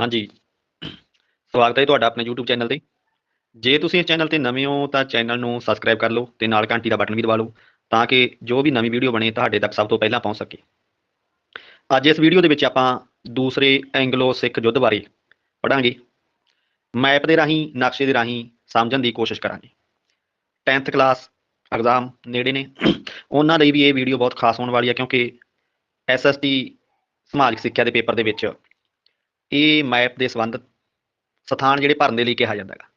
ਹਾਂਜੀ। ਸਵਾਗਤ ਹੈ ਤੁਹਾਡਾ ਆਪਣੇ YouTube ਚੈਨਲ ਤੇ। ਜੇ ਤੁਸੀਂ ਇਸ ਚੈਨਲ ਤੇ ਨਵੇਂ ਹੋ, ਤਾਂ ਚੈਨਲ ਨੂੰ ਸਬਸਕ੍ਰਾਈਬ ਕਰ ਲਓ ਤੇ ਨਾਲ ਘੰਟੀ ਦਾ ਬਟਨ ਵੀ ਦਬਾ ਲਓ, ਤਾਂ ਕਿ ਜੋ ਵੀ ਨਵੀਂ ਵੀਡੀਓ ਬਣੇ, ਤੁਹਾਡੇ ਤੱਕ ਸਭ ਤੋਂ ਪਹਿਲਾਂ ਪਹੁੰਚ ਸਕੇ। ਅੱਜ ਇਸ ਵੀਡੀਓ ਦੇ ਵਿੱਚ ਆਪਾਂ ਦੂਸਰੇ ਐਂਗਲੋ ਸਿੱਖ ਯੁੱਧ ਬਾਰੇ ਪੜਾਂਗੇ ਮੈਪ ਦੇ ਰਾਹੀਂ, ਨਕਸ਼ੇ ਦੇ ਰਾਹੀਂ ਸਮਝਣ ਦੀ ਕੋਸ਼ਿਸ਼ ਕਰਾਂਗੇ। 10th ਕਲਾਸ ਐਗਜ਼ਾਮ ਨੇੜੇ ਨੇ। ਉਹਨਾਂ ਲਈ ਵੀ ਇਹ ਵੀਡੀਓ ਬਹੁਤ ਖਾਸ ਹੋਣ ਵਾਲੀ ਹੈ, ਕਿਉਂਕਿ ਐਸਐਸਟੀ ਸਮਾਜਿਕ ਸਿੱਖਿਆ ਦੇ ਪੇਪਰ ਦੇ ਵਿੱਚ ਇਹ ਮੈਪ ਦੇ ਸੰਬੰਧ ਸਥਾਨ ਜਿਹੜੇ ਭਰਨ ਦੇ ਲਈ ਕਿਹਾ ਜਾਂਦਾ ਹੈਗਾ।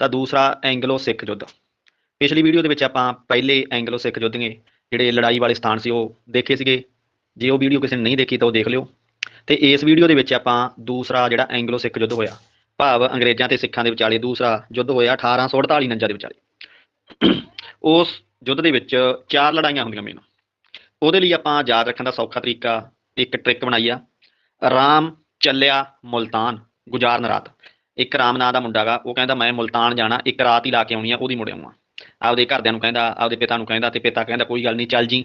ਤਾਂ ਦੂਸਰਾ ਐਂਗਲੋ ਸਿੱਖ ਯੁੱਧ। ਪਿਛਲੀ ਵੀਡੀਓ ਦੇ ਵਿੱਚ ਆਪਾਂ ਪਹਿਲੇ ਐਂਗਲੋ ਸਿੱਖ ਯੁੱਧ ਨੇ ਜਿਹੜੇ ਲੜਾਈ ਵਾਲੇ ਸਥਾਨ ਸੀ ਉਹ ਦੇਖੇ ਸੀਗੇ। ਜੇ ਉਹ ਵੀਡੀਓ ਕਿਸੇ ਨੇ ਨਹੀਂ ਦੇਖੀ ਤਾਂ ਉਹ ਦੇਖ ਲਿਓ। ਤੇ ਇਸ ਵੀਡੀਓ ਦੇ ਵਿੱਚ ਆਪਾਂ ਦੂਸਰਾ ਜਿਹੜਾ ਐਂਗਲੋ ਸਿੱਖ ਯੁੱਧ ਹੋਇਆ, ਭਾਵ ਅੰਗਰੇਜ਼ਾਂ ਤੇ ਸਿੱਖਾਂ ਦੇ ਵਿਚਾਲੇ ਦੂਸਰਾ ਯੁੱਧ ਹੋਇਆ 1848 49 ਦੇ ਵਿਚਾਲੇ। ਉਸ ਯੁੱਧ ਦੇ ਵਿੱਚ ਚਾਰ ਲੜਾਈਆਂ ਹੁੰਦੀਆਂ ਮੇਨ ਉਹਦੇ ਲਈ ਆਪਾਂ ਯਾਦ ਰੱਖਣ ਦਾ ਸੌਖਾ ਤਰੀਕਾ ਇੱਕ ਟ੍ਰਿਕ ਬਣਾਈ ਆ। ਰਾਮ ਚੱਲਿਆ ਮੁਲਤਾਨ, ਗੁਜ਼ਾਰਨ ਰਾਤ। ਇੱਕ ਰਾਮ ਨਾਂ ਦਾ ਮੁੰਡਾ ਗਾ, ਉਹ ਕਹਿੰਦਾ, ਮੈਂ ਮੁਲਤਾਨ ਜਾਣਾ, ਇੱਕ ਰਾਤ ਹੀ ਲਾ ਕੇ ਆਉਣੀ ਆ, ਉਹਦੀ ਮੁੜ ਆਉਣਾ। ਆਪਦੇ ਘਰਦਿਆਂ ਨੂੰ ਕਹਿੰਦਾ, ਆਪਦੇ ਪਿਤਾ ਨੂੰ ਕਹਿੰਦਾ ਤੇ ਪਿਤਾ ਕਹਿੰਦਾ, ਕੋਈ ਗੱਲ ਨਹੀਂ, ਚੱਲ ਜੀ।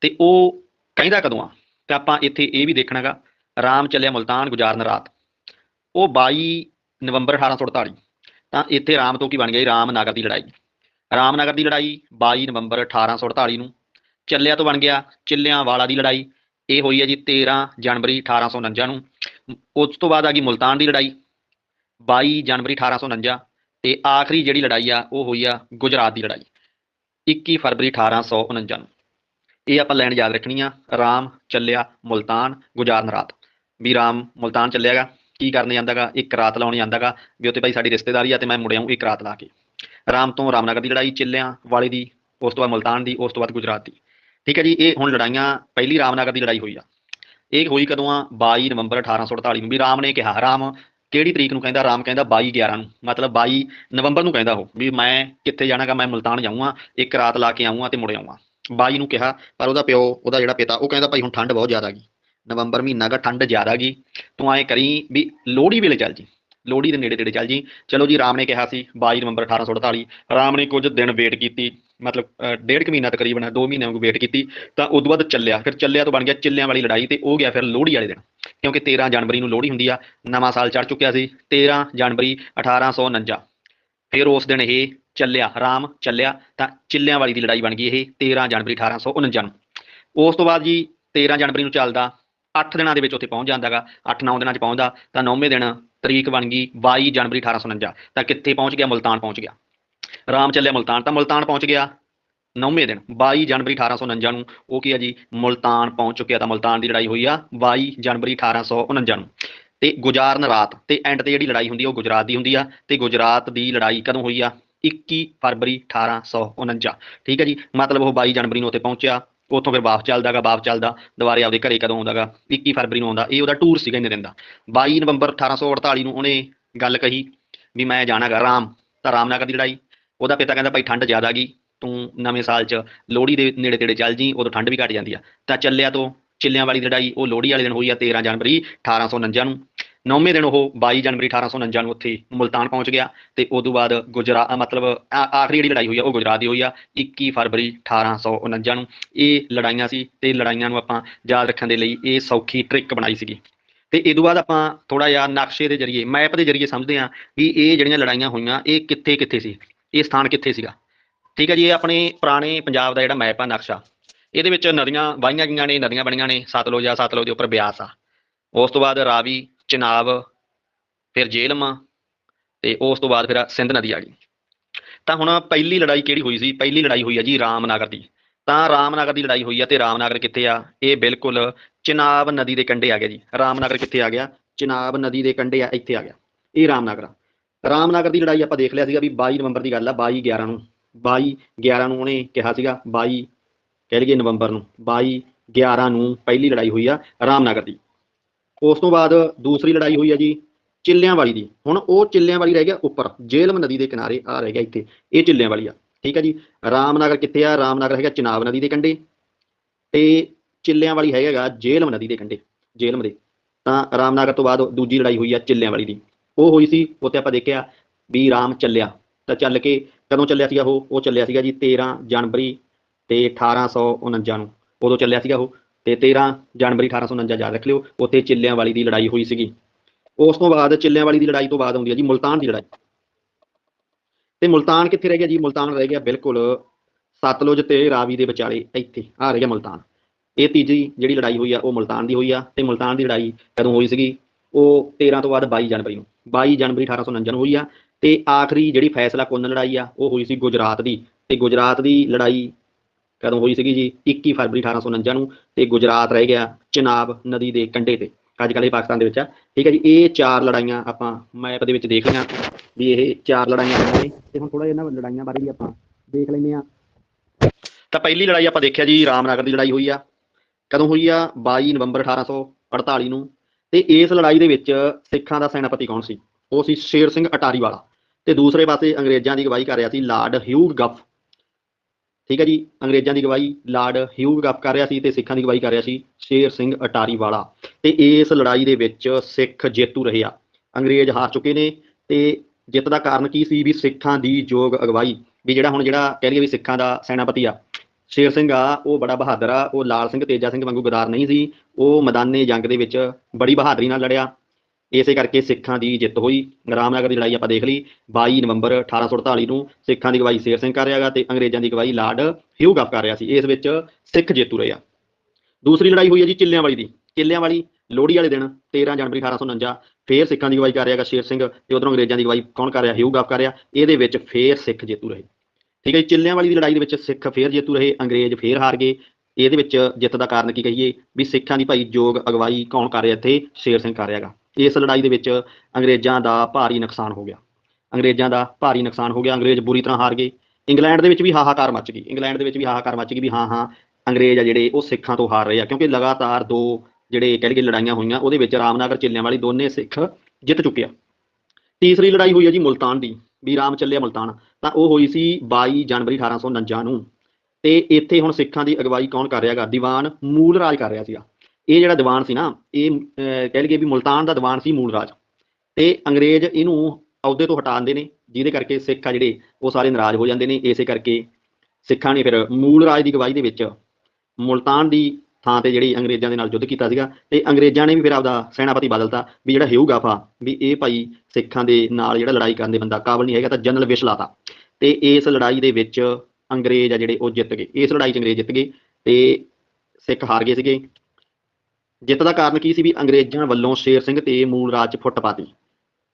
ਤੇ ਉਹ ਕਹਿੰਦਾ ਕਦੋਂ ਆ? ਤੇ ਆਪਾਂ ਇੱਥੇ ਇਹ ਵੀ ਦੇਖਣਾਗਾ ਰਾਮ ਚੱਲਿਆ ਮੁਲਤਾਨ ਗੁਜ਼ਾਰਨ ਰਾਤ। ਉਹ 22 ਨਵੰਬਰ 1848 ਤਾਂ ਇੱਥੇ ਰਾਮ ਤੋਂ ਕੀ ਬਣ ਗਿਆ ਜੀ? ਰਾਮਨਗਰ ਦੀ ਲੜਾਈ। ਰਾਮਨਗਰ ਦੀ ਲੜਾਈ 22 ਨਵੰਬਰ 1848 ਨੂੰ। ਚੱਲਿਆ ਤੋਂ ਬਣ ਗਿਆ ਚਿੱਲਿਆਂ ਵਾਲਾ ਦੀ ਲੜਾਈ। ਇਹ ਹੋਈ ਹੈ ਜੀ 13 ਜਨਵਰੀ 1849 ਨੂੰ। ਉਸ ਤੋਂ ਬਾਅਦ ਆ ਗਈ ਮੁਲਤਾਨ ਦੀ ਲੜਾਈ 22 ਜਨਵਰੀ 1849 ਤੇ ਆਖਰੀ ਜਿਹੜੀ ਲੜਾਈ ਆ, ਉਹ ਹੋਈ ਆ ਗੁਜਰਾਤ ਦੀ ਲੜਾਈ 21 ਫਰਵਰੀ 1849 ਨੂੰ। ਇਹ ਆਪਾਂ ਲਾਈਨ ਯਾਦ ਰੱਖਣੀ ਆ, ਰਾਮ ਚੱਲਿਆ ਮੁਲਤਾਨ, ਗੁਜਾਰਨ ਰਾਤ। ਵੀ ਰਾਮ ਮੁਲਤਾਨ ਚੱਲਿਆਗਾ ਕੀ ਕਰਨ ਜਾਂਦਾਗਾ ਇੱਕ ਰਾਤ ਲਾਉਣ ਜਾਂਦਾਗਾ ਵੀ ਉੱਥੇ ਭਾਈ ਸਾਡੀ ਰਿਸ਼ਤੇਦਾਰੀ ਆ ਤੇ ਮੈਂ ਮੁੜਿਆ ਇੱਕ ਰਾਤ ਲਾ ਕੇ। ਰਾਮ ਤੋਂ ਰਾਮਨਗਰ ਦੀ ਲੜਾਈ, ਚੱਲਿਆਂ ਵਾਲੇ ਦੀ, ਉਸ ਤੋਂ ਬਾਅਦ ਮੁਲਤਾਨ ਦੀ, ਉਸ ਤੋਂ ਬਾਅਦ ਗੁਜਰਾਤ ਦੀ। ਠੀਕ ਹੈ ਜੀ, ਇਹ ਹੁਣ ਲੜਾਈਆਂ, ਪਹਿਲੀ ਰਾਮਨਗਰ ਦੀ ਲੜਾਈ ਹੋਈ ਆ। ਇਹ ਹੋਈ ਕਦੋਂ ਆ? 22 ਨਵੰਬਰ 1848 ਨੂੰ। ਵੀ ਰਾਮ ਨੇ ਕਿਹਾ, ਰਾਮ, ਕਿਹੜੀ ਤਰੀਕ ਨੂੰ ਕਹਿੰਦਾ? ਰਾਮ ਕਹਿੰਦਾ 22 11 ਨੂੰ। ਮਤਲਬ 22 ਨਵੰਬਰ ਨੂੰ ਕਹਿੰਦਾ ਉਹ, ਵੀ ਮੈਂ ਕਿੱਥੇ ਜਾਣਾਗਾ? ਮੈਂ ਮੁਲਤਾਨ ਜਾਊਂਗਾ, ਇੱਕ ਰਾਤ ਲਾ ਕੇ ਆਊਂਗਾ ਤੇ ਮੁੜ ਆਊਂਗਾ। 22 ਨੂੰ ਕਿਹਾ, ਪਰ ਉਹਦਾ ਪਿਓ, ਉਹਦਾ ਜਿਹੜਾ ਪਿਤਾ, ਉਹ ਕਹਿੰਦਾ, ਭਾਈ ਹੁਣ ਠੰਡ ਬਹੁਤ ਜ਼ਿਆਦਾ ਗਈ ਨਵੰਬਰ ਮਹੀਨਾ ਗਾ, ਠੰਡ ਜ਼ਿਆਦਾ ਗਈ ਤੂੰ ਐਂ ਕਰੀ ਵੀ ਲੋਹੜੀ ਵੇਲੇ ਚੱਲ ਜੀ। ਲੋਹੜੀ ਦੇ ਨੇੜੇ ਤੇੜੇ ਚੱਲ ਜੀ। ਚਲੋ ਜੀ, ਰਾਮ ਨੇ ਕਿਹਾ ਸੀ 22 ਨਵੰਬਰ 1848 ਰਾਮ ਨੇ ਕੁਝ ਦਿਨ ਵੇਟ ਕੀਤੀ। ਮਤਲਬ ਡੇਢ ਕੁ ਮਹੀਨਾ ਤਕਰੀਬਨ 2 ਮਹੀਨਿਆਂ ਵਾਂਗੂ ਵੇਟ ਕੀਤੀ, ਤਾਂ ਉਦੋਂ ਬਾਅਦ ਚੱਲਿਆ। ਫਿਰ ਚੱਲਿਆ ਤੋਂ ਬਣ ਗਿਆ ਚਿੱਲਿਆਂ ਵਾਲੀ ਲੜਾਈ ਤੇ ਉਹ ਗਿਆ ਫਿਰ ਲੋਹੜੀ ਵਾਲੇ ਦਿਨ। ਕਿਉਂਕਿ 13 ਜਨਵਰੀ ਨੂੰ ਲੋਹੜੀ ਹੁੰਦੀ ਆ, ਨਵਾਂ ਸਾਲ ਚੜ ਚੁੱਕਿਆ ਸੀ 13 ਜਨਵਰੀ 1849 ਫਿਰ ਉਸ ਦਿਨ ਇਹ ਚੱਲਿਆ, ਰਾਮ ਚੱਲਿਆ, ਤਾਂ ਚਿੱਲਿਆਂ ਵਾਲੀ ਦੀ ਲੜਾਈ ਬਣ ਗਈ ਇਹ 13 ਜਨਵਰੀ 1849 ਨੂੰ। ਉਸ ਤੋਂ ਬਾਅਦ ਜੀ 13 ਜਨਵਰੀ ਨੂੰ ਚੱਲਦਾ 8 ਦਿਨਾਂ ਦੇ ਵਿੱਚ ਉੱਥੇ ਪਹੁੰਚ ਜਾਂਦਾਗਾ 8-9 ਦਿਨਾਂ 'ਚ ਪਹੁੰਚਦਾ, ਤਾਂ 9ਵੇਂ ਦਿਨ ਤਰੀਕ ਬਣ ਗਈ 22 ਜਨਵਰੀ 1849 ਤਾਂ ਕਿੱਥੇ ਪਹੁੰਚ ਗਿਆ? ਮੁਲਤਾਨ ਪਹੁੰਚ ਗਿਆ। ਰਾਮ ਚੱਲਿਆ ਮੁਲਤਾਨ, ਤਾਂ ਮੁਲਤਾਨ ਪਹੁੰਚ ਗਿਆ। ਨੌਵੇਂ ਦਿਨ 22 ਜਨਵਰੀ 1849 ਨੂੰ, ਉਹ ਕੀ ਆ ਜੀ? ਮੁਲਤਾਨ ਪਹੁੰਚ ਚੁੱਕਿਆ ਤਾਂ ਮੁਲਤਾਨ ਦੀ ਲੜਾਈ ਹੋਈ ਆ 22 ਜਨਵਰੀ 1849 ਨੂੰ। ਤੇ ਗੁਜਾਰਨ ਰਾਤ, ਤੇ ਐਂਡ ਤੇ ਜਿਹੜੀ ਲੜਾਈ ਹੁੰਦੀ ਆ, ਉਹ ਗੁਜਰਾਤ ਦੀ ਹੁੰਦੀ ਆ, ਤੇ ਗੁਜਰਾਤ ਦੀ ਲੜਾਈ ਕਦੋਂ ਹੋਈ ਆ? 21 ਫਰਵਰੀ 1849 ਠੀਕ ਹੈ ਜੀ? ਮਤਲਬ ਉਹ 22 ਜਨਵਰੀ ਨੂੰ ਉੱਥੇ ਪਹੁੰਚਿਆ, ਉੱਥੋਂ ਫਿਰ ਵਾਪਸ ਚੱਲਦਾਗਾ ਵਾਪਸ ਚੱਲਦਾ, ਦੁਬਾਰੇ ਆਪਦੇ ਘਰੇ ਕਦੋਂ ਆਉਂਦਾਗਾ 21 ਫਰਵਰੀ ਨੂੰ ਆਉਂਦਾ। ਇਹ ਉਹਦਾ ਟੂਰ ਸੀਗਾ ਇੰਨੇ ਦਿਨ ਦਾ। 22 ਨਵੰਬਰ 1848 ਨੂੰ ਉਹਨੇ ਗੱਲ ਕਹੀ ਵੀ ਮੈਂ ਜਾਣਾਗਾ ਰਾਮ, ਤਾਂ ਰਾਮਨਗਰ ਦੀ ਲੜਾਈ। ਉਹਦਾ ਪਿਤਾ ਕਹਿੰਦਾ ਭਾਈ ਠੰਡ ਜ਼ਿਆਦਾ ਗਈ, ਤੂੰ ਨਵੇਂ ਸਾਲ 'ਚ ਲੋਹੜੀ ਦੇ ਨੇੜੇ ਤੇੜੇ ਚੱਲ ਜੀ, ਉਦੋਂ ਠੰਡ ਵੀ ਘਟ ਜਾਂਦੀ ਆ। ਤਾਂ ਚੱਲਿਆ ਤੋਂ, ਚਿੱਲਿਆਂ ਵਾਲੀ ਲੜਾਈ, ਉਹ ਲੋਹੜੀ ਵਾਲੇ ਦਿਨ ਹੋਈ ਆ 13 ਜਨਵਰੀ 1849 ਨੂੰ। ਨੌਵੇਂ ਦਿਨ ਉਹ 22 ਜਨਵਰੀ 1849 ਨੂੰ ਉੱਥੇ ਮੁਲਤਾਨ ਪਹੁੰਚ ਗਿਆ ਤੇ ਉਸ ਤੋਂ ਬਾਅਦ ਗੁਜਰਾਤ ਮਤਲਬ ਆ- ਆਖਰੀ ਜਿਹੜੀ ਲੜਾਈ ਹੋਈ ਆ, ਉਹ ਗੁਜਰਾਤ ਦੀ ਹੋਈ ਆ 21 ਫਰਵਰੀ 1849 ਨੂੰ। ਇਹ ਲੜਾਈਆਂ ਸੀ ਤੇ ਲੜਾਈਆਂ ਨੂੰ ਆਪਾਂ ਯਾਦ ਰੱਖਣ ਦੇ ਲਈ ਇਹ ਸੌਖੀ ਟ੍ਰਿਕ ਬਣਾਈ ਸੀਗੀ। ਤੇ ਇਹ ਤੋਂ ਬਾਅਦ ਆਪਾਂ ਥੋੜਾ ਜਿਹਾ ਨਕਸ਼ੇ ਦੇ ਜ਼ਰੀਏ ਮੈਪ ਦੇ ਜ਼ਰੀਏ ਸਮਝਦੇ ਹਾਂ ਵੀ ਇਹ ਜਿਹੜੀਆਂ ਲੜਾਈਆਂ ਹੋਈਆਂ, ਇਹ ਕਿੱਥੇ ਕਿੱਥੇ ਸੀ? ਇਹ ਸਥਾਨ ਕਿੱਥੇ ਸੀਗਾ? ਠੀਕ ਹੈ ਜੀ, ਇਹ ਆਪਣੇ ਪੁਰਾਣੇ ਪੰਜਾਬ ਦਾ ਜਿਹੜਾ ਮੈਪ ਆ, ਨਕਸ਼ਾ। ਇਹਦੇ ਵਿੱਚ ਨਦੀਆਂ, ਵਾਹੀਆਂ ਗਈਆਂ ਨੇ, ਨਦੀਆਂ ਬਣੀਆਂ ਨੇ, ਸਤਲੁਜ ਆ, ਸਤਲੁਜ ਦੇ ਉੱਪਰ ਬਿਆਸ ਆ। ਉਸ ਤੋਂ ਬਾਅਦ ਰਾਵੀ, ਚਨਾਬ, ਫਿਰ ਜੇਹਲਮ ਤੇ ਉਸ ਤੋਂ ਬਾਅਦ ਫਿਰ ਸਿੰਧ ਨਦੀ ਆ ਗਈ। ਤਾਂ ਹੁਣ ਪਹਿਲੀ ਲੜਾਈ ਕਿਹੜੀ ਹੋਈ ਸੀ? ਪਹਿਲੀ ਲੜਾਈ ਹੋਈ ਆ ਜੀ ਰਾਮਨਗਰ ਦੀ। ਤਾਂ ਰਾਮਨਗਰ ਦੀ ਲੜਾਈ ਹੋਈ ਆ ਤੇ ਰਾਮਨਗਰ ਕਿੱਥੇ ਆ? ਇਹ ਬਿਲਕੁਲ ਚਨਾਬ ਨਦੀ ਦੇ ਕੰਢੇ ਆ ਗਿਆ ਜੀ। ਰਾਮਨਗਰ ਕਿੱਥੇ ਆ ਗਿਆ? ਚਨਾਬ ਨਦੀ ਦੇ ਕੰਢੇ ਆ, ਇੱਥੇ ਆ ਗਿਆ। ਇਹ ਰਾਮਨਗਰ ਆ। ਰਾਮਨਗਰ ਦੀ ਲੜਾਈ ਆਪਾਂ ਦੇਖ ਲਿਆ ਸੀਗਾ ਵੀ 22 ਨਵੰਬਰ ਦੀ ਗੱਲ ਆ 22 11 ਨੂੰ 22 11 ਨੂੰ ਉਹਨੇ ਕਿਹਾ ਸੀਗਾ 22 ਕਹਿ ਲਈਏ ਨਵੰਬਰ ਨੂੰ 22 11 ਨੂੰ ਪਹਿਲੀ ਲੜਾਈ ਹੋਈ ਆ ਰਾਮਨਗਰ ਦੀ। ਉਸ ਤੋਂ ਬਾਅਦ ਦੂਸਰੀ ਲੜਾਈ ਹੋਈ ਆ ਜੀ ਚਿੱਲਿਆਂ ਵਾਲੀ ਦੀ। ਹੁਣ ਉਹ ਚਿੱਲਿਆਂ ਵਾਲੀ ਰਹਿ ਗਿਆ ਉੱਪਰ ਜੇਹਲਮ ਨਦੀ ਦੇ ਕਿਨਾਰੇ ਆ ਰਹਿ ਗਿਆ ਇੱਥੇ, ਇਹ ਚਿੱਲਿਆਂ ਵਾਲੀ ਆ, ਠੀਕ ਆ ਜੀ? ਰਾਮਨਗਰ ਕਿੱਥੇ ਆ? ਰਾਮਨਗਰ ਹੈਗਾ ਚਨਾਬ ਨਦੀ ਦੇ ਕੰਢੇ ਤੇ ਚਿੱਲਿਆਂ ਵਾਲੀ ਹੈਗਾ ਜੇਹਲਮ ਨਦੀ ਦੇ ਕੰਢੇ ਜੇਹਲਮ ਦੇ। ਤਾਂ ਰਾਮਨਗਰ ਤੋਂ ਬਾਅਦ ਦੂਜੀ ਲੜਾਈ ਹੋਈ ਆ ਚਿੱਲਿਆਂ ਵਾਲੀ ਦੀ। ਉਹ ਹੋਈ ਸੀ, ਉੱਥੇ ਆਪਾਂ ਦੇਖਿਆ ਵੀ ਰਾਮ ਚੱਲਿਆ। ਤਾਂ ਚੱਲ ਕੇ ਕਦੋਂ ਚੱਲਿਆ ਸੀਗਾ ਉਹ? ਉਹ ਚੱਲਿਆ ਸੀਗਾ ਜੀ 13 ਜਨਵਰੀ ਤੇ 1849 ਨੂੰ। ਉਦੋਂ ਚੱਲਿਆ ਸੀਗਾ ਉਹ ਤੇ 13 ਜਨਵਰੀ 1849 ਯਾਦ ਰੱਖ ਲਿਓ, ਉੱਥੇ ਚਿੱਲਿਆਂ ਵਾਲੀ ਦੀ ਲੜਾਈ ਹੋਈ ਸੀਗੀ। ਉਸ ਤੋਂ ਬਾਅਦ ਚਿੱਲਿਆਂ ਵਾਲੀ ਦੀ ਲੜਾਈ ਤੋਂ ਬਾਅਦ ਆਉਂਦੀ ਹੈ ਜੀ ਮੁਲਤਾਨ ਦੀ ਲੜਾਈ। ਤੇ ਮੁਲਤਾਨ ਕਿੱਥੇ ਰਹਿ ਗਿਆ ਜੀ? ਮੁਲਤਾਨ ਰਹਿ ਗਿਆ ਬਿਲਕੁਲ ਸਤਲੁਜ ਤੇ ਰਾਵੀ ਦੇ ਵਿਚਾਲੇ ਇੱਥੇ, ਆ ਰਹਿ ਗਿਆ ਮੁਲਤਾਨ। ਇਹ ਤੀਜੀ ਜਿਹੜੀ ਲੜਾਈ ਹੋਈ ਆ, ਉਹ ਮੁਲਤਾਨ ਦੀ ਹੋਈ ਆ ਤੇ ਮੁਲਤਾਨ ਦੀ ਲੜਾਈ ਕਦੋਂ ਹੋਈ ਸੀਗੀ? ਉਹ 13 ਤੋਂ ਬਾਅਦ 22 ਜਨਵਰੀ ਨੂੰ। 22 ਜਨਵਰੀ 1849 ਨੂੰ ਹੋਈ ਆ ਤੇ ਆਖਰੀ ਜਿਹੜੀ ਫੈਸਲਾ ਕੁੰਨ ਲੜਾਈ ਆ, ਉਹ ਹੋਈ ਸੀ ਗੁਜਰਾਤ ਦੀ ਤੇ ਗੁਜਰਾਤ ਦੀ ਲੜਾਈ ਕਦੋਂ ਹੋਈ ਸੀਗੀ ਜੀ? 21 ਫਰਵਰੀ 1849 ਨੂੰ ਤੇ ਗੁਜਰਾਤ ਰਹਿ ਗਿਆ ਚਨਾਬ ਨਦੀ ਦੇ ਕੰਢੇ ਤੇ, ਅੱਜ ਕੱਲ੍ਹ ਇਹ ਪਾਕਿਸਤਾਨ ਦੇ ਵਿੱਚ ਆ। ਠੀਕ ਹੈ ਜੀ, ਇਹ ਚਾਰ ਲੜਾਈਆਂ ਆਪਾਂ ਮੈਪ ਦੇ ਵਿੱਚ ਦੇਖ ਲਈਆਂ ਵੀ ਇਹ ਚਾਰ ਲੜਾਈਆਂ ਨੇ ਤੇ ਹੁਣ ਥੋੜਾ ਇਹਨਾਂ ਲੜਾਈਆਂ ਬਾਰੇ ਵੀ ਆਪਾਂ ਦੇਖ ਲੈਂਦੇ ਆ ਤਾਂ ਪਹਿਲੀ ਲੜਾਈ ਆਪਾਂ ਦੇਖਿਆ ਜੀ, ਰਾਮਨਗਰ ਦੀ ਲੜਾਈ ਹੋਈ ਆ। ਕਦੋਂ ਹੋਈ ਆ? 22 ਨਵੰਬਰ 1848 ਨੂੰ ਤੇ ਇਸ ਲੜਾਈ ਦੇ ਵਿੱਚ ਸਿੱਖਾਂ ਦਾ ਸੈਨਾਪਤੀ ਕੌਣ ਸੀ? ਉਹ ਸੀ ਸ਼ੇਰ ਸਿੰਘ ਅਟਾਰੀ ਵਾਲਾ। ਤੇ ਦੂਸਰੇ ਪਾਸੇ ਅੰਗਰੇਜ਼ਾਂ ਦੀ ਅਗਵਾਈ ਕਰ ਰਿਹਾ ਸੀ ਲਾਰਡ ਹਿਊਗ ਗੱਫ। ਠੀਕ ਹੈ ਜੀ? ਅੰਗਰੇਜ਼ਾਂ ਦੀ ਅਗਵਾਈ ਲਾਰਡ ਹਿਊਗ ਗੱਫ ਕਰ ਰਿਹਾ ਸੀ ਤੇ ਸਿੱਖਾਂ ਦੀ ਅਗਵਾਈ ਕਰ ਰਿਹਾ ਸੀ ਸ਼ੇਰ ਸਿੰਘ ਅਟਾਰੀ ਵਾਲਾ। ਤੇ ਇਸ ਲੜਾਈ ਦੇ ਵਿੱਚ ਸਿੱਖ ਜੇਤੂ ਰਹੇ ਆ। ਅੰਗਰੇਜ਼ ਹਾਰ ਚੁੱਕੇ ਨੇ ਤੇ ਜਿੱਤ ਦਾ ਕਾਰਨ ਕੀ ਸੀ? ਵੀ ਸਿੱਖਾਂ ਦੀ ਯੋਗ ਅਗਵਾਈ। ਵੀ ਜਿਹੜਾ ਹੁਣ ਜਿਹੜਾ ਕਹਿ ਲਈਏ ਵੀ ਸਿੱਖਾਂ ਦਾ ਸੈਨਾਪਤੀ ਆ ਸ਼ੇਰ ਸਿੰਘ ਆ, ਉਹ ਬੜਾ ਬਹਾਦਰ ਆ, ਉਹ ਲਾਲ ਸਿੰਘ ਤੇਜਾ ਸਿੰਘ ਵਾਂਗੂ ਗਦਾਰ ਨਹੀਂ ਸੀ, ਉਹ ਮੈਦਾਨੇ ਜੰਗ ਦੇ ਵਿੱਚ ਬੜੀ ਬਹਾਦਰੀ ਨਾਲ ਲੜਿਆ। ਇਸੇ ਕਰਕੇ ਸਿੱਖਾਂ ਦੀ ਜਿੱਤ ਹੋਈ। ਰਾਮਨਗਰ ਦੀ ਲੜਾਈ ਆਪਾਂ ਦੇਖ ਲਈ। 22 ਨਵੰਬਰ 1848 ਨੂੰ ਸਿੱਖਾਂ ਦੀ ਅਗਵਾਈ ਸ਼ੇਰ ਸਿੰਘ ਕਰ ਰਿਹਾਗਾ ਤੇ ਅੰਗਰੇਜ਼ਾਂ ਦੀ ਅਗਵਾਈ ਲਾਰਡ ਹਿਊ ਗੱਫ ਕਰ ਰਿਹਾ ਸੀ। ਇਸ ਵਿੱਚ ਸਿੱਖ ਜੇਤੂ ਰਹੇ ਆ। ਦੂਸਰੀ ਲੜਾਈ ਹੋਈ ਹੈ ਜੀ ਚਿੱਲਿਆਂ ਵਾਲੀ ਦੀ। ਚਿੱਲਿਆਂ ਵਾਲੀ ਲੋਹੜੀ ਵਾਲੇ ਦਿਨ 13 ਜਨਵਰੀ 1849 ਫੇਰ ਸਿੱਖਾਂ ਦੀ ਅਗਵਾਈ ਕਰ ਰਿਹਾਗਾ ਸ਼ੇਰ ਸਿੰਘ ਤੇ ਉਧਰੋਂ ਅੰਗਰੇਜ਼ਾਂ ਦੀ ਅਗਵਾਈ ਕੌਣ ਕਰ ਰਿਹਾ? ਹਿਊ ਗੱਫ ਕਰ ਰਿਹਾ। ਇਹਦੇ ਵਿੱਚ ਫੇਰ ਸਿੱਖ ਜੇਤੂ ਰਹੇ। ਠੀਕ ਹੈ ਜੀ, ਚਿੱਲਿਆਂ ਵਾਲੀ ਦੀ ਲੜਾਈ ਦੇ ਵਿੱਚ ਸਿੱਖ ਫੇਰ ਜੇਤੂ ਰਹੇ, ਅੰਗਰੇਜ਼ ਫੇਰ ਹਾਰ ਗਏ। ਇਹਦੇ ਵਿੱਚ ਜਿੱਤ ਦਾ ਕਾਰਨ ਕੀ ਕਹੀਏ ਵੀ ਸਿੱਖਾਂ ਦੀ ਭਾਈ ਜੋਗ ਅਗਵਾਈ ਕੌਣ ਕਰ ਰਿਹਾ ਇੱਥੇ? ਸ਼ੇਰ ਸਿੰਘ ਕਰ ਰਿਹਾਗਾ ਇਸ ਲੜਾਈ ਦੇ ਵਿੱਚ ਅੰਗਰੇਜ਼ਾਂ ਦਾ ਭਾਰੀ ਨੁਕਸਾਨ ਹੋ ਗਿਆ। ਅੰਗਰੇਜ਼ਾਂ ਦਾ ਭਾਰੀ ਨੁਕਸਾਨ ਹੋ ਗਿਆ, ਅੰਗਰੇਜ਼ ਬੁਰੀ ਤਰ੍ਹਾਂ ਹਾਰ ਗਏ। ਇੰਗਲੈਂਡ ਦੇ ਵਿੱਚ ਵੀ ਹਾਹਾਕਾਰ ਮਚ ਗਈ। ਇੰਗਲੈਂਡ ਦੇ ਵਿੱਚ ਵੀ ਹਾਹਾਕਾਰ ਮਚ ਗਈ ਵੀ ਹਾਂ ਹਾਂ, ਅੰਗਰੇਜ਼ ਆ ਜਿਹੜੇ, ਉਹ ਸਿੱਖਾਂ ਤੋਂ ਹਾਰ ਰਹੇ ਆ। ਕਿਉਂਕਿ ਲਗਾਤਾਰ ਦੋ ਜਿਹੜੇ ਕਹਿ ਲਈਏ ਲੜਾਈਆਂ ਹੋਈਆਂ, ਉਹਦੇ ਵਿੱਚ ਰਾਮਨਗਰ, ਚਿੱਲਿਆਂ ਵਾਲੀ ਦੋਨੇ ਸਿੱਖ ਜਿੱਤ ਚੁੱਕਿਆ ਤੀਸਰੀ ਲੜਾਈ ਹੋਈ ਹੈ ਜੀ ਮੁਲਤਾਨ ਦੀ, ਵੀ ਰਾਮ ਚੱਲਿਆ ਮੁਲਤਾਨ। ਤਾਂ ਉਹ ਹੋਈ ਸੀ 22 ਜਨਵਰੀ 1849 ਨੂੰ ਤੇ ਇੱਥੇ ਹੁਣ ਸਿੱਖਾਂ ਦੀ ਅਗਵਾਈ ਕੌਣ ਕਰ ਰਿਹਾਗਾ ਦੀਵਾਨ ਮੂਲ ਰਾਜ ਕਰ ਰਿਹਾ ਸੀਗਾ। ਇਹ ਜਿਹੜਾ ਦੀਵਾਨ ਸੀ ਨਾ, ਇਹ ਕਹਿ ਲਈਏ ਵੀ ਮੁਲਤਾਨ ਦਾ ਦੀਵਾਨ ਸੀ ਮੂਲ ਰਾਜ ਤੇ ਅੰਗਰੇਜ਼ ਇਹਨੂੰ ਅਹੁਦੇ ਤੋਂ ਹਟਾਉਂਦੇ ਨੇ, ਜਿਹਦੇ ਕਰਕੇ ਸਿੱਖ ਆ ਜਿਹੜੇ, ਉਹ ਸਾਰੇ ਨਾਰਾਜ਼ ਹੋ ਜਾਂਦੇ ਨੇ। ਇਸੇ ਕਰਕੇ ਸਿੱਖਾਂ ਨੇ ਫਿਰ ਮੂਲ ਰਾਜ ਦੀ ਅਗਵਾਈ ਦੇ ਵਿੱਚ ਮੁਲਤਾਨ ਦੀ ਥਾਂ ਤੇ ਜਿਹੜੀ ਅੰਗਰੇਜ਼ਾਂ ਦੇ ਨਾਲ ਯੁੱਧ ਕੀਤਾ ਸੀਗਾ ਤੇ ਅੰਗਰੇਜ਼ਾਂ ਨੇ ਵੀ ਫਿਰ ਆਪਦਾ ਸੈਨਾਪਤੀ ਬਦਲਤਾ ਵੀ ਜਿਹੜਾ ਹਿਊ ਗਾਫਾ ਵੀ ਇਹ ਭਾਈ ਸਿੱਖਾਂ ਦੇ ਨਾਲ ਜਿਹੜਾ ਲੜਾਈ ਕਰਨ ਦੇ ਬੰਦਾ ਕਾਬਲ ਨਹੀਂ ਹੈਗਾ ਤਾਂ ਜਨਰਲ ਵਿਸ਼ ਲਾਤਾ। ਤੇ ਇਸ ਲੜਾਈ ਦੇ ਵਿੱਚ ਅੰਗਰੇਜ਼ ਆ ਜਿਹੜੇ ਉਹ ਜਿੱਤ ਗਏ। ਇਸ ਲੜਾਈ 'ਚ ਅੰਗਰੇਜ਼ ਜਿੱਤ ਗਏ ਤੇ ਸਿੱਖ ਹਾਰ ਗਏ ਸੀਗੇ। ਜਿੱਤ ਦਾ ਕਾਰਨ ਕੀ ਸੀ ਵੀ ਅੰਗਰੇਜ਼ਾਂ ਵੱਲੋਂ ਸ਼ੇਰ ਸਿੰਘ ਤੇ ਮੂਲ ਰਾਜ 'ਚ ਫੁੱਟ ਪਾਤੀ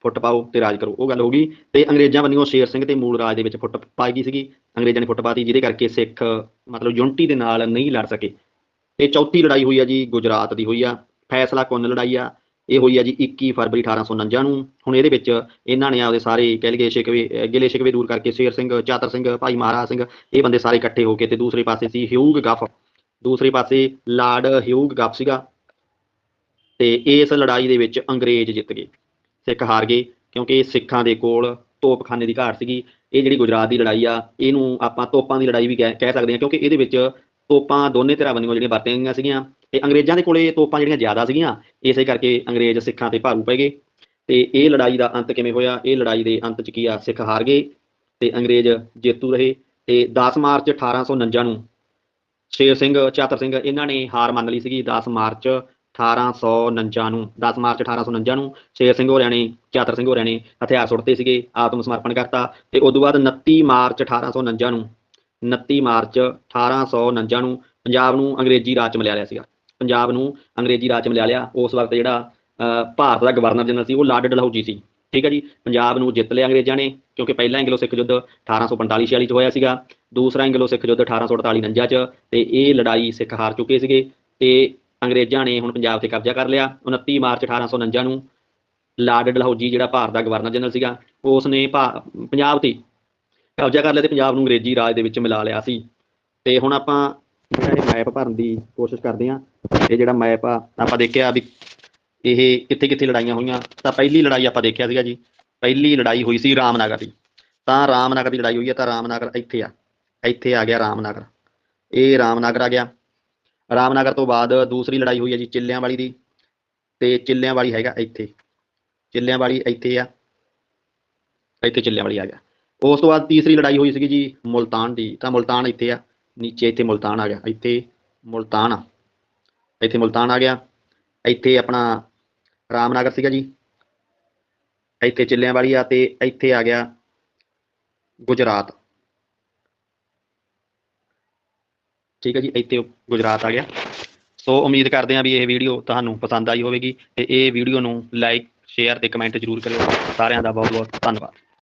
ਫੁੱਟ ਪਾਓ ਤੇ ਰਾਜ ਕਰੋ, ਉਹ ਗੱਲ ਹੋ ਗਈ। ਤੇ ਅੰਗਰੇਜ਼ਾਂ ਵੱਲੋਂ ਸ਼ੇਰ ਸਿੰਘ ਤੇ ਮੂਲ ਰਾਜ ਦੇ ਵਿੱਚ ਫੁੱਟ ਪਾਈ ਗਈ ਸੀਗੀ। ਅੰਗਰੇਜ਼ਾਂ ਨੇ ਫੁੱਟ ਪਾਤੀ ਜਿਹਦੇ ਕਰਕੇ ਸਿੱਖ ਮਤਲਬ ਯੂਨਿਟੀ ਦੇ ਨਾਲ ਨਹੀਂ ਲੜ ਸਕੇ। ਤੇ ਚੌਥੀ ਲੜਾਈ ਹੋਈ ਆ ਜੀ, ਗੁਜਰਾਤ ਦੀ ਹੋਈ ਆ। ਫੈਸਲਾ ਕੁੰਨ ਲੜਾਈ ਆ। ਇਹ ਹੋਈ ਆ ਜੀ 21 ਫਰਵਰੀ 1849 ਨੂੰ। ਹੁਣ ਇਹਦੇ ਵਿੱਚ ਇਹਨਾਂ ਨੇ ਆਪਦੇ ਸਾਰੇ ਕਹਿ ਲਈਏ ਸ਼ਿਕਵੇ ਗਿਲੇ ਸ਼ਿਕਵੇ ਦੂਰ ਕਰਕੇ ਸ਼ੇਰ ਸਿੰਘ, ਚਾਤਰ ਸਿੰਘ, ਭਾਈ ਮਹਾਰਾਜ ਸਿੰਘ, ਇਹ ਬੰਦੇ ਸਾਰੇ ਇਕੱਠੇ ਹੋ ਕੇ ਤੇ ਦੂਸਰੇ ਪਾਸੇ ਸੀ ਹਿਊਗ ਗੱਫ। ਦੂਸਰੇ ਪਾਸੇ ਲਾਰਡ ਹਿਊਗ ਗੱਫ ਸੀਗਾ ਤੇ ਇਸ ਲੜਾਈ ਦੇ ਵਿੱਚ ਅੰਗਰੇਜ਼ ਜਿੱਤ ਗਏ, ਸਿੱਖ ਹਾਰ ਗਏ ਕਿਉਂਕਿ ਸਿੱਖਾਂ ਦੇ ਕੋਲ ਤੋਪਖਾਨੇ ਦੀ ਘਾਟ ਸੀਗੀ। ਇਹ ਜਿਹੜੀ ਗੁਜਰਾਤ ਦੀ ਲੜਾਈ ਆ, ਇਹਨੂੰ ਆਪਾਂ ਤੋਪਾਂ ਦੀ ਲੜਾਈ ਵੀ ਕਹਿ ਕਹਿ ਸਕਦੇ ਹਾਂ ਕਿਉਂਕਿ ਇਹਦੇ ਵਿੱਚ ਤੋਪਾਂ ਦੋਨੇ ਧਿਰਾਂ ਵੱਲੋਂ ਜਿਹੜੀਆਂ ਵਰਤੀਆਂ ਗਈਆਂ ਸੀਗੀਆਂ, ਤੇ ਅੰਗਰੇਜ਼ਾਂ ਦੇ ਕੋਲੇ ਤੋਪਾਂ ਜਿਹੜੀਆਂ ਜ਼ਿਆਦਾ ਸੀਗੀਆਂ, ਇਸੇ ਕਰਕੇ ਅੰਗਰੇਜ਼ ਸਿੱਖਾਂ ਤੇ ਭਾਰੂ ਪੈ ਗਏ। ਤੇ ਇਹ ਲੜਾਈ ਦਾ ਅੰਤ ਕਿਵੇਂ ਹੋਇਆ? ਇਹ ਲੜਾਈ ਦੇ ਅੰਤ 'ਚ ਕੀ ਆ? ਸਿੱਖ ਹਾਰ ਗਏ ਤੇ ਅੰਗਰੇਜ਼ ਜੇਤੂ ਰਹੇ ਤੇ 10 ਮਾਰਚ 1849 ਨੂੰ ਸ਼ੇਰ ਸਿੰਘ, ਚਾਤਰ ਸਿੰਘ ਇਹਨਾਂ ਨੇ ਹਾਰ ਮੰਨ ਲਈ ਸੀਗੀ 10 ਮਾਰਚ 1849 ਨੂੰ 10 ਮਾਰਚ 1849 ਨੂੰ ਸ਼ੇਰ ਸਿੰਘ ਹੋਰਿਆਂ ਨੇ, ਚਾਤਰ ਸਿੰਘ ਹੋਰਿਆਂ ਨੇ ਹਥਿਆਰ ਸੁੱਟਦੇ ਸੀਗੇ, ਆਤਮ ਸਮਰਪਣ ਕਰਤਾ ਤੇ ਉਸ ਤੋਂ ਬਾਅਦ 29 ਮਾਰਚ 1849 ਨੂੰ 29 ਮਾਰਚ 1849 ਨੂੰ ਪੰਜਾਬ ਨੂੰ ਅੰਗਰੇਜ਼ੀ ਰਾਜ ਚ ਮਿਲਿਆ ਲਿਆ ਸੀਗਾ। ਪੰਜਾਬ ਨੂੰ ਅੰਗਰੇਜ਼ੀ ਰਾਜ ਚ ਮਿਲਿਆ ਲਿਆ। ਉਸ ਵਕਤ ਜਿਹੜਾ ਭਾਰਤ ਦਾ ਗਵਰਨਰ ਜਨਰਲ ਸੀ, ਉਹ ਲਾਰਡ ਡਲਹੌਜੀ ਸੀ। ਠੀਕ ਹੈ ਜੀ? ਪੰਜਾਬ ਨੂੰ ਜਿੱਤ ਲਿਆ ਅੰਗਰੇਜ਼ਾਂ ਨੇ, ਕਿਉਂਕਿ ਪਹਿਲਾ ਐਂਗਲੋ ਸਿੱਖ ਯੁੱਧ 1845 46 ਚ ਹੋਇਆ ਸੀਗਾ। ਦੂਸਰਾ ਐਂਗਲੋ ਸਿੱਖ ਯੁੱਧ 1848 49 ਚ ਤੇ ਇਹ ਲੜਾਈ ਸਿੱਖ ਹਾਰ ਚੁੱਕੇ ਸੀਗੇ ਤੇ ਅੰਗਰੇਜ਼ਾਂ ਨੇ ਹੁਣ ਪੰਜਾਬ ਤੇ ਕਬਜ਼ਾ ਕਰ ਲਿਆ। 29 ਮਾਰਚ 1849 ਨੂੰ ਲਾਰਡ ਡਲਹੌਜੀ ਜਿਹੜਾ ਭਾਰਤ ਦਾ ਗਵਰਨਰ ਜਨਰਲ ਸੀਗਾ ਉਸ ਨੇ ਭਾ- ਪੰਜਾਬ ਤੇ ਕਬਜ਼ਾ ਕਰ ਲਿਆ ਤੇ ਪੰਜਾਬ ਨੂੰ ਅੰਗਰੇਜ਼ੀ ਰਾਜ ਦੇ ਵਿੱਚ ਮਿਲਾ ਲਿਆ ਸੀ। ਤੇ ਹੁਣ ਆਪਾਂ ਜਿਹੜਾ ਇਹ ਮੈਪ ਭਰਨ ਦੀ ਕੋਸ਼ਿਸ਼ ਕਰਦੇ ਹਾਂ, ਇਹ ਜਿਹੜਾ ਮੈਪ ਆ, ਆਪਾਂ ਦੇਖਿਆ ਵੀ ਇਹ ਕਿੱਥੇ ਕਿੱਥੇ ਲੜਾਈਆਂ ਹੋਈਆਂ। ਤਾਂ ਪਹਿਲੀ ਲੜਾਈ ਆਪਾਂ ਦੇਖਿਆ ਸੀਗਾ ਜੀ, ਪਹਿਲੀ ਲੜਾਈ ਹੋਈ ਸੀ ਰਾਮਨਗਰ ਦੀ। ਤਾਂ ਰਾਮਨਗਰ ਦੀ ਲੜਾਈ ਹੋਈ ਹੈ ਤਾਂ ਰਾਮਨਗਰ ਇੱਥੇ ਆ ਇੱਥੇ ਆ ਗਿਆ ਰਾਮਨਗਰ। ਇਹ ਰਾਮਨਗਰ ਆ ਗਿਆ। ਰਾਮਨਗਰ ਤੋਂ ਬਾਅਦ ਦੂਸਰੀ ਲੜਾਈ ਹੋਈ ਹੈ ਜੀ ਚਿੱਲਿਆਂ ਵਾਲੀ ਦੀ। ਤੇ ਚਿੱਲਿਆਂ ਵਾਲੀ ਹੈਗਾ ਇੱਥੇ। ਚਿੱਲਿਆਂ ਵਾਲੀ ਇੱਥੇ ਆ। ਇੱਥੇ ਚਿੱਲਿਆਂ ਵਾਲੀ ਆ ਗਿਆ। ਉਸ ਤੋਂ ਬਾਅਦ ਤੀਸਰੀ ਲੜਾਈ ਹੋਈ ਸੀਗੀ ਜੀ ਮੁਲਤਾਨ ਦੀ, ਤਾਂ ਮੁਲਤਾਨ ਇੱਥੇ ਆ, ਨੀਚੇ ਇੱਥੇ ਮੁਲਤਾਨ ਆ ਗਿਆ, ਇੱਥੇ ਮੁਲਤਾਨ ਆ, ਇੱਥੇ ਮੁਲਤਾਨ ਆ ਗਿਆ, ਇੱਥੇ ਆਪਣਾ ਰਾਮਨਗਰ ਸੀਗਾ ਜੀ, ਇੱਥੇ ਚਿੱਲਿਆਂਵਾਲੀ ਆ ਤੇ ਇੱਥੇ ਆ ਗਿਆ ਗੁਜਰਾਤ। ਠੀਕ ਹੈ ਜੀ, ਇੱਥੇ ਗੁਜਰਾਤ ਆ ਗਿਆ। ਸੋ ਉਮੀਦ ਕਰਦੇ ਹਾਂ ਵੀ ਇਹ ਵੀਡੀਓ ਤੁਹਾਨੂੰ ਪਸੰਦ ਆਈ ਹੋਵੇਗੀ ਤੇ ਇਹ ਵੀਡੀਓ ਨੂੰ ਲਾਈਕ ਸ਼ੇਅਰ ਤੇ ਕਮੈਂਟ ਜ਼ਰੂਰ ਕਰਿਓ। ਸਾਰਿਆਂ ਦਾ ਬਹੁਤ ਬਹੁਤ ਧੰਨਵਾਦ।